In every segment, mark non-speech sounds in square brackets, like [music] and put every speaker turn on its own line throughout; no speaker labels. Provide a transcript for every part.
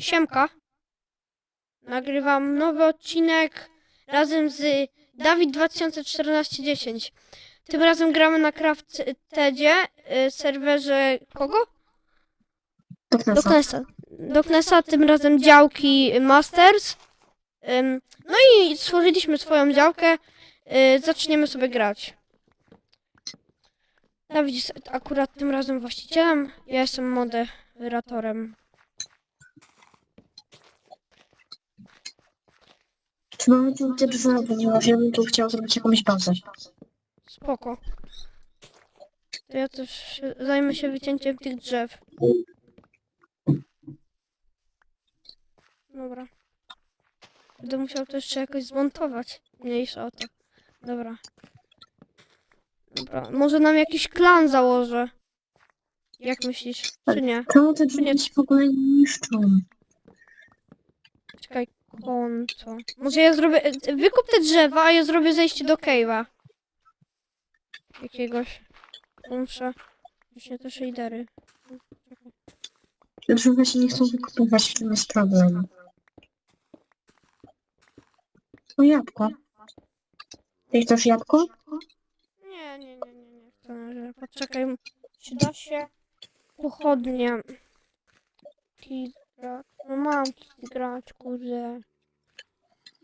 Siemka. Nagrywam nowy odcinek razem z Dawid 2014-10. Tym razem gramy na CraftTedzie, y, serwerze kogo? Doknesa. Doknesa, tym razem działki Masters. No i stworzyliśmy swoją działkę. Y, Zaczniemy sobie grać. Dawid jest akurat tym razem właścicielem, ja jestem moderatorem.
Czy mamy tu te drzewa, ponieważ ja bym tu chciał zrobić jakąś bazę.
Spoko. To ja też się- zajmę się wycięciem tych drzew. Dobra. Będę musiał to jeszcze jakoś zmontować. Mniejsza o to. Dobra. Dobra. Może nam jakiś klan założę. Jak myślisz? Czy nie?
Czemu te drzewa się w ogóle nie niszczą?
Czekaj, konto. Może ja zrobię... Wykup te drzewa, a ja zrobię zejście do cave'a. Jakiegoś. Muszę... Właśnie te shadery.
Te drzewa się nie chcą wykopywać, w tym jest problem. O jabłko. Ty chcesz jabłko?
Nie, nie, nie, nie, nie chcę na razie. Poczekaj, czy da się pochodnie kit grać? No mam kit grać, kurde.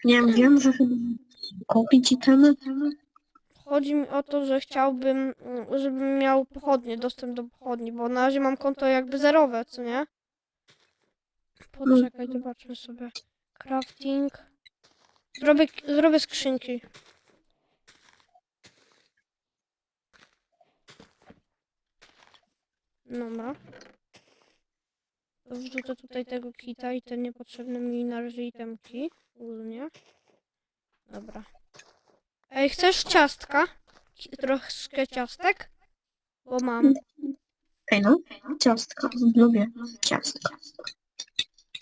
Nie wiem, że chyba kupić itemy.
Chodzi mi o to, że chciałbym, mm, żebym miał pochodnie, dostęp do pochodni, bo na razie mam konto jakby zerowe, co nie? Poczekaj, zobaczmy sobie. Crafting. Zrobię, zrobię skrzynki. Dobra. Wrzucę tutaj tego kita i te niepotrzebne mi na razie itemki. Ogólnie. Dobra. Ej, chcesz ciastka? Troszkę ciastek? Bo mam.
Ej no, ciastka. Lubię ciastka.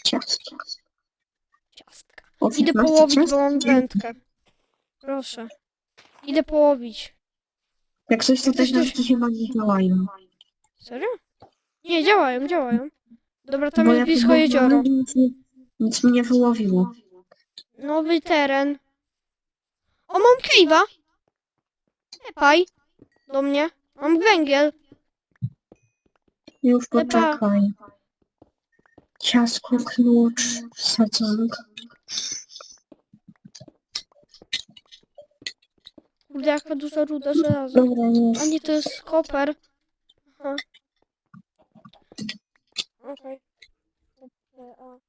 Ciastka.
Ciastka.
O,
Idę
15
połowić,
ciast?
bo mam wędkę. Proszę. Idę połowić.
Jak coś to
Jak coś
też
to-
to chyba nie działają.
Serio? Nie, działają, działają. Dobra, tam jest blisko jezioro.
Nic, nie- nic mi nie wyłowiło.
Nowy teren. O, mam cave'a. Epaj. Do mnie. Mam węgiel.
Już poczekaj. Ciasko, klucz, sadzonka.
Kurde, jaka duża ruda żelaza.
Dobra.
A nie, to jest koper. Aha. Okej. Okay.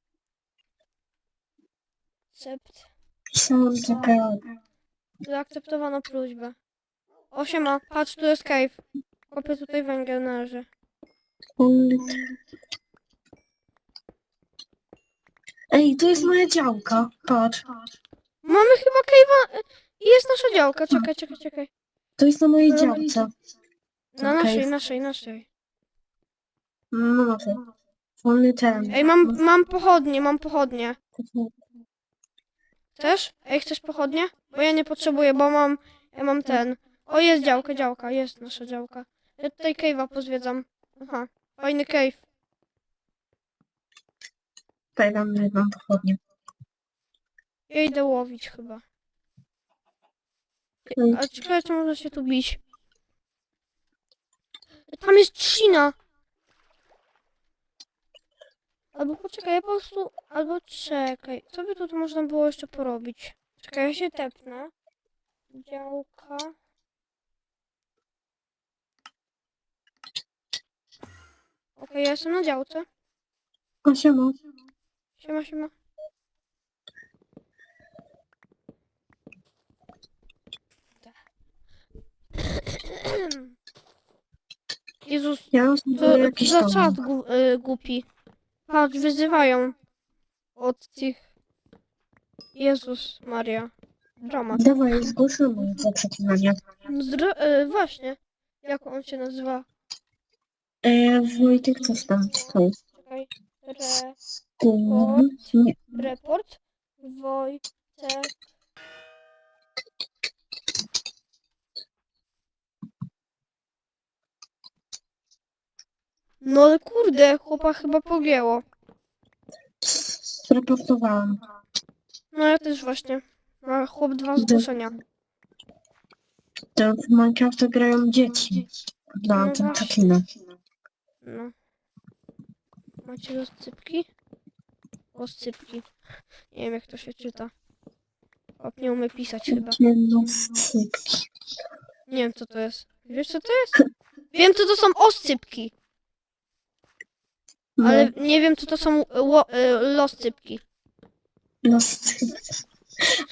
Pisałam TPO.
Zaakceptowano prośbę. Osiema, patrz, tu jest cave. Kopię tutaj węgiel na razie.
Only- Ej, to jest moja działka. Patrz.
Mamy chyba cave'a. I jest nasza działka. Czekaj, czekaj, czekaj.
To jest na mojej
No.
działce.
Na naszej, naszej, naszej.
No dobrze. Ten.
Ej, mam, mam pochodnie, mam pochodnie. Chcesz? Ej, chcesz pochodnie? Bo ja nie potrzebuję, bo mam, ja mam ten. O, jest działka, działka, jest nasza działka. Ja tutaj cave'a pozwiedzam. Aha, fajny cave.
Tutaj dam mam pochodnie.
Ja idę łowić chyba. A ciekawe, czy można się tu bić. Tam jest trzcina. Albo poczekaj, ja po prostu... Albo czekaj. Co by tu można było jeszcze porobić? Czekaj, ja się tepnę. Działka. Okej, ja jestem na działce.
O, siema.
Siema, siema. Jezus,
Ja sobie jakiś
za czat y, głupi. Patrz, wyzywają od tych... Jezus Maria. Dramat.
Dawaj, zgłoszono za przeklinanie.
Zdro, y, właśnie. Jak on się nazywa?
E, Wojtek, coś tam stoi.
Czekaj. Re.
Nie,
report. Wojtek. No ale kurde, chłopa chyba pogięło.
Zreportowałam.
No ja też właśnie. Ma chłop dwa zgłoszenia.
To w Minecrafta grają dzieci. Na
No
tym
właśnie.
takinę.
No. Macie rozsypki? Oscypki. Nie wiem jak to się czyta. Chłop nie umie pisać chyba. Nie wiem co to jest. Wiesz co to jest? Wiem co to są oscypki,
No,
ale nie wiem co to są ło, y, loscypki.
no,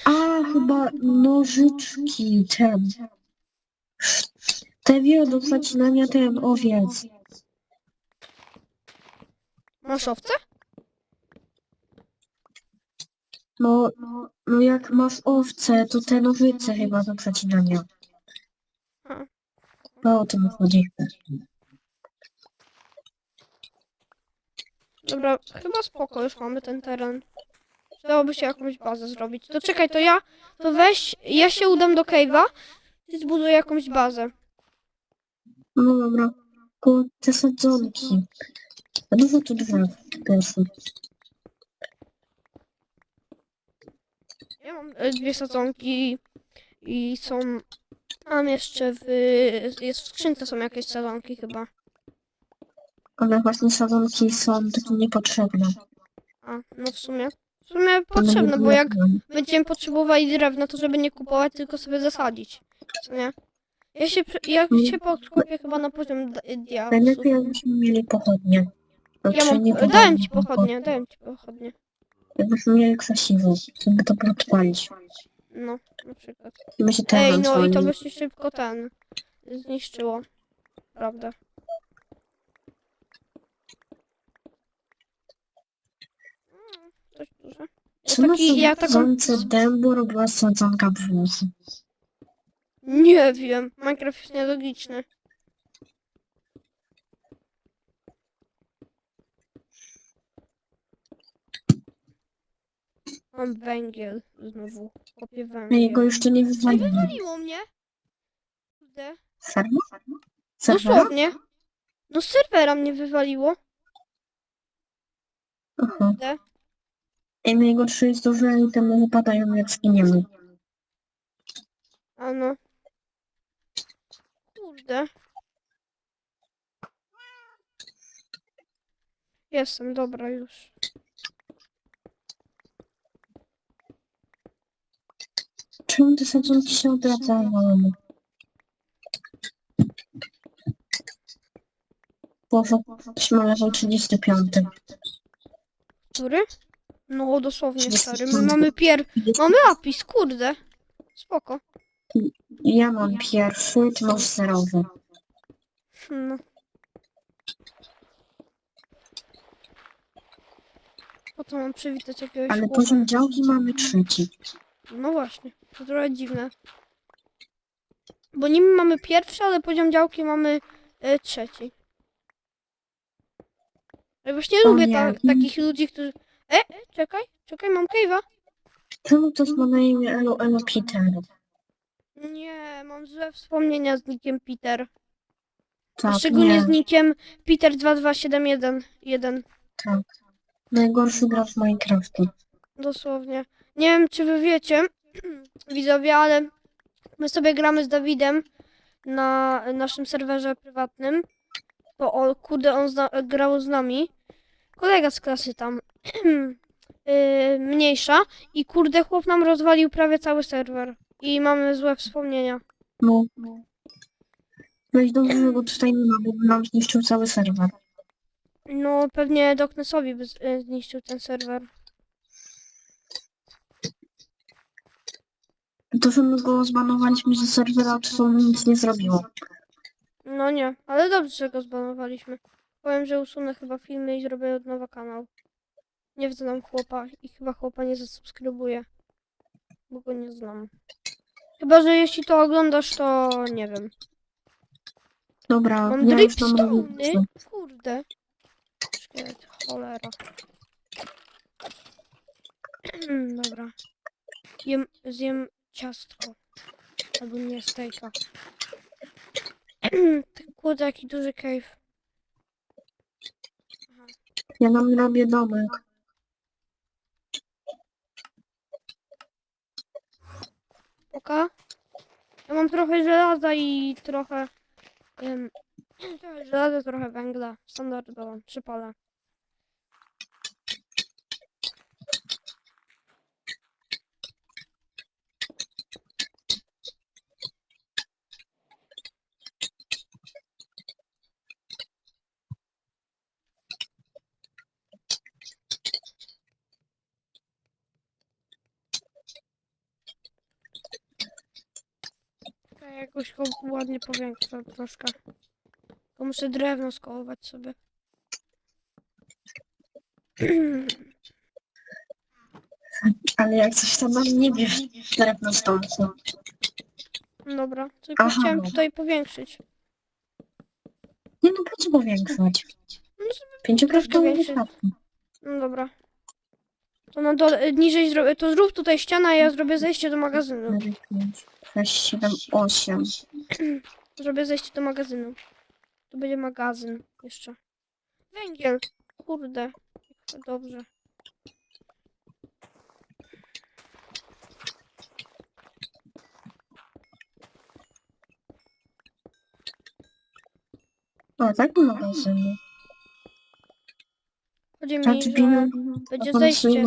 A, chyba nożyczki, ten. Te wie do zacinania ten owiec.
Masz owce?
No, no jak masz owce, to te nożyce chyba do zacinania.
A.
No o tym chodzi.
Dobra, chyba spoko, już mamy ten teren. Dałoby się jakąś bazę zrobić. To czekaj, to ja, to weź, ja się udam do cave'a, ty zbuduj jakąś bazę.
No dobra. Te sadzonki. A dużo tu drzew pierwszy.
Ja mam e, dwie sadzonki i są, mam jeszcze w, jest w skrzynce są jakieś sadzonki chyba.
Ale właśnie sadzonki są takie niepotrzebne.
A, no w sumie. W sumie potrzebne, bo jak będziemy potrzebowali drewna, to żeby nie kupować, tylko sobie zasadzić. Co nie? Ja się, ja się podkopię chyba na poziom d- diaksów.
Najlepiej jakbyśmy mieli pochodnie. Znaczy,
Ja mam,
nie
dałem ci pochodnie, dałem ci pochodnie.
Jakbyśmy mieli krzesiwo, żeby to podpalić.
No, na przykład.
By
Ej, no i to by się szybko ten zniszczyło. Prawda. Coś duże.
Czy
Ja taki, ja taką...
sadzonce dębu robiła sadzonka brzusu?
Nie wiem, Minecraft jest nielogiczny. Mam węgiel znowu. Kopię węgiel.
jego już tu nie
Nie
wywaliłem.
wywaliło mnie! Kurde.
Serwer? Serwera?
Dosłownie. No z serwera mnie wywaliło.
Aha.
Kurde.
I my jego trzy zdążyli temu wypadają jak zginiemy.
A no. Kurde. Jestem, dobra już.
Czemu te sadzonki się odradzają? Boże, level 35.
Który? No dosłownie stary. My mamy pier... Mamy apis, kurde. Spoko.
Ja mam pierwszy, ty masz zerowy.
No. Po to mam przywitać jakiegoś
Ale
chłopa.
poziom działki mamy trzeci.
No właśnie, to trochę dziwne. Bo nim mamy pierwszy, ale poziom działki mamy e, trzeci. Ja właśnie
O
lubię
nie.
ta, takich ludzi, którzy... E, e, czekaj, czekaj, mam cave'a.
Czemu to ma na imię Elo Elo Peter?
Nie, mam złe wspomnienia z nickiem Peter. A
Tak,
szczególnie
nie,
z nickiem Peter22711.
tak. Najgorszy gra w Minecrafcie.
Dosłownie. Nie wiem, czy wy wiecie, [clears throat] widzowie, ale my sobie gramy z Dawidem na naszym serwerze prywatnym. Bo o, kurde, on zna, grał z nami. Kolega z klasy tam. Yy, [clears throat] mniejsza. I kurde, chłop nam rozwalił prawie cały serwer. I mamy złe wspomnienia.
No. Weź go tutaj nie ma, bo by nam zniszczył cały serwer.
No, pewnie Doknesowi by z- yy, zniszczył ten serwer.
To, że my go zbanowaliśmy ze serwera, to to nic nie zrobiło.
No nie, ale dobrze, że go zbanowaliśmy. Powiem, że usunę chyba filmy i zrobię od nowa kanał. Nie znam chłopa i chyba chłopa nie zasubskrybuję. Bo go nie znam. Chyba, że jeśli to oglądasz, to nie wiem.
Dobra,
Mam
ja już tam.
Kurde. Szkielet, cholera. [clears throat] Dobra. Jem, zjem ciastko. Albo nie, stejka. Tak, Kurde, jaki duży cave.
Ja nam robię domek.
Oka? Ja mam trochę żelaza i trochę... Um, trochę [clears throat] żelaza, trochę węgla. Standardowo. Przypalę. Ja jakoś go ładnie powiększę troszkę. Tylko muszę drewno skołować sobie. [clears throat]
Ale jak coś tam mam, nie bierz drewno domku.
Dobra, tylko
Aha.
chciałem tutaj powiększyć.
Nie no, po co powiększać?
No,
Pięciokropka nie
powiększyć. No dobra. To na dole, niżej zrobię, to zrób tutaj ścianę, a ja zrobię zejście do magazynu.
4, 5, 6, 7, 8.
Zrobię zejście do magazynu. Tu będzie magazyn jeszcze. Węgiel. Kurde. Dobrze.
O, tak nie magazynu.
Chodzi mi, że będzie zejście.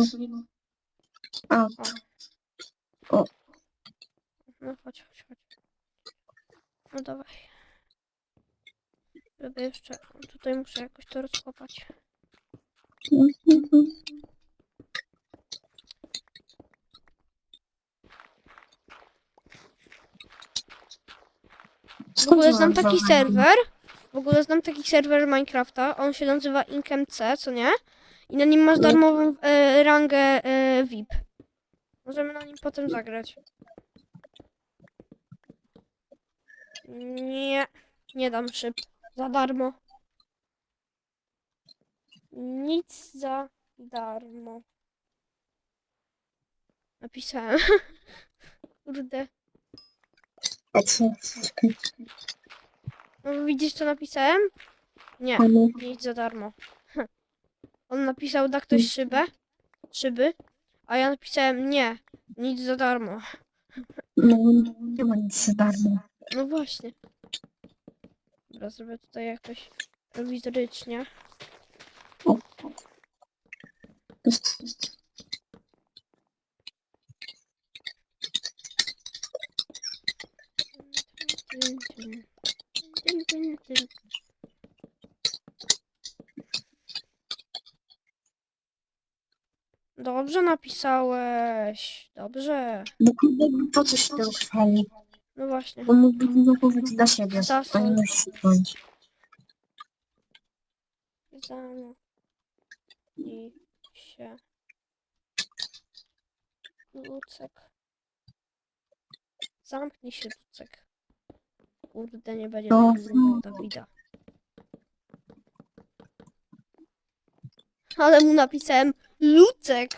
A,
No chodź, chodź, chodź. No dawaj. Żeby jeszcze... Tutaj muszę jakoś to rozkopać. W ogóle znam taki serwer. W ogóle znam taki serwer Minecrafta. On się nazywa InkMC, co nie? I na nim masz darmową e, rangę e, VIP. Możemy na nim potem zagrać. Nie, nie dam szyb. Za darmo. Nic za darmo. Napisałem. [laughs] Kurde.
A co?
No, widzisz co napisałem? Nie. Nic za darmo. [laughs] On napisał, da ktoś szybę? Szyby? A ja napisałem, nie, nic za darmo.
No, nie ma nic za darmo.
No właśnie. Dobra, zrobię tutaj jakoś prowizorycznie.
To jest-
Dobrze napisałeś. Dobrze.
Bo kurde, po co się tym chwali?
No właśnie.
Bo mógłby to zachować dla siebie,
Zasol.
a nie musi się chwalić.
Zamknij się. Lucek. Zamknij się, Lucek. Kurde, nie będzie
No.
no. Dawida. Ale mu napisałem Lucek.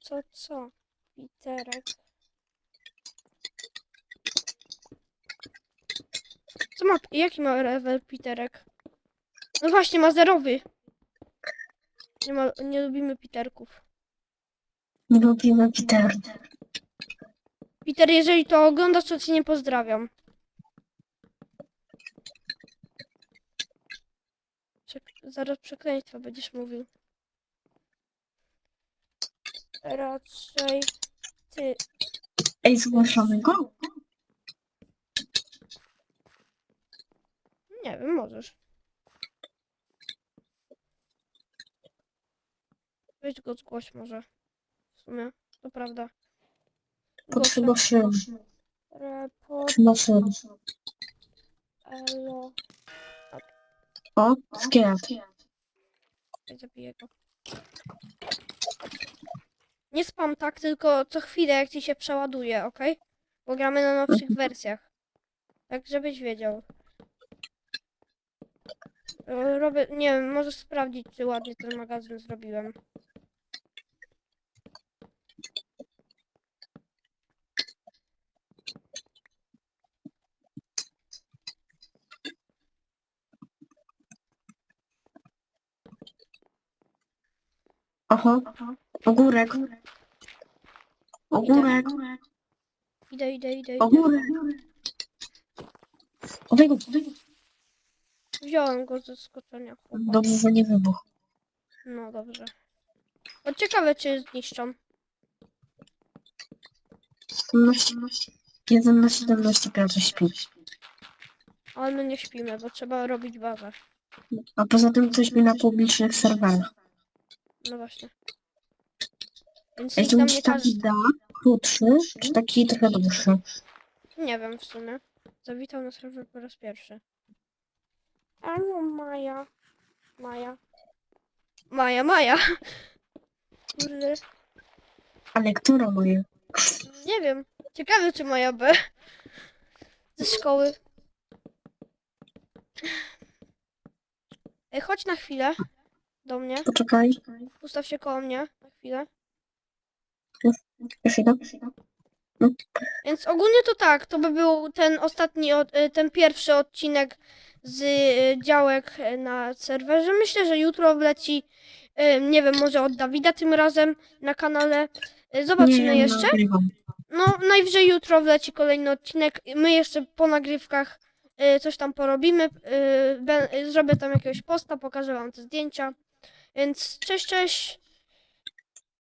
Co, co? Piterek. Co ma, jaki ma level Piterek? No właśnie, ma zerowy. Nie, ma, nie lubimy Piterków.
nie lubimy Peter.
Peter, jeżeli to oglądasz, to cię nie pozdrawiam. Przek- zaraz przekleństwa będziesz mówił. Raczej ty.
Ej, zgłaszamy go?
Nie wiem, możesz. Weź go zgłoś może. W sumie, to prawda.
Potrzeba szyn.
Report
Potrzeba szyn.
elo.
O, szkielet.
Zabiję go. Nie spam tak, tylko co chwilę jak ci się przeładuje, ok? Bo gramy na nowszych wersjach. Tak, żebyś wiedział. E, Robię, nie wiem, możesz sprawdzić, czy ładnie ten magazyn zrobiłem.
Aha. Ogórek. Ogórek.
Idę, idę, idę, idę.
Ogórek. Obiegu.
Wziąłem go ze skoczenia.
Dobrze, że nie wybuchł.
No dobrze. O, ciekawe, czy zniszczą.
17, 1 na 17 Piotr śpi.
Ale my nie śpimy, bo trzeba robić bazę.
A poza tym ktoś mi na publicznych serwerach.
No właśnie. Więc nikt
mi
nie
taki da, krótszy, czy taki trochę dłuższy?
Nie wiem w sumie. Zawitał na serwer po raz pierwszy. Albo Maja. Maja. Maja, Maja. [laughs] Kurde.
Ale która moje?
Nie wiem. Ciekawe, czy Maja B. [laughs] Ze szkoły. Ej, chodź na chwilę. Do mnie.
Poczekaj.
Ustaw się koło mnie. Na chwilę.
Już idę.
Więc ogólnie to tak, to by był ten ostatni, y, ten pierwszy odcinek z y, działek y, na serwerze. Myślę, że jutro wleci, nie wiem, może od Dawida tym razem na kanale. Zobaczymy
Nie,
jeszcze.
nagrywam.
No, najwyżej jutro wleci kolejny odcinek. My jeszcze po nagrywkach coś tam porobimy. Zrobię tam jakiegoś posta, pokażę wam te zdjęcia. Więc cześć, cześć.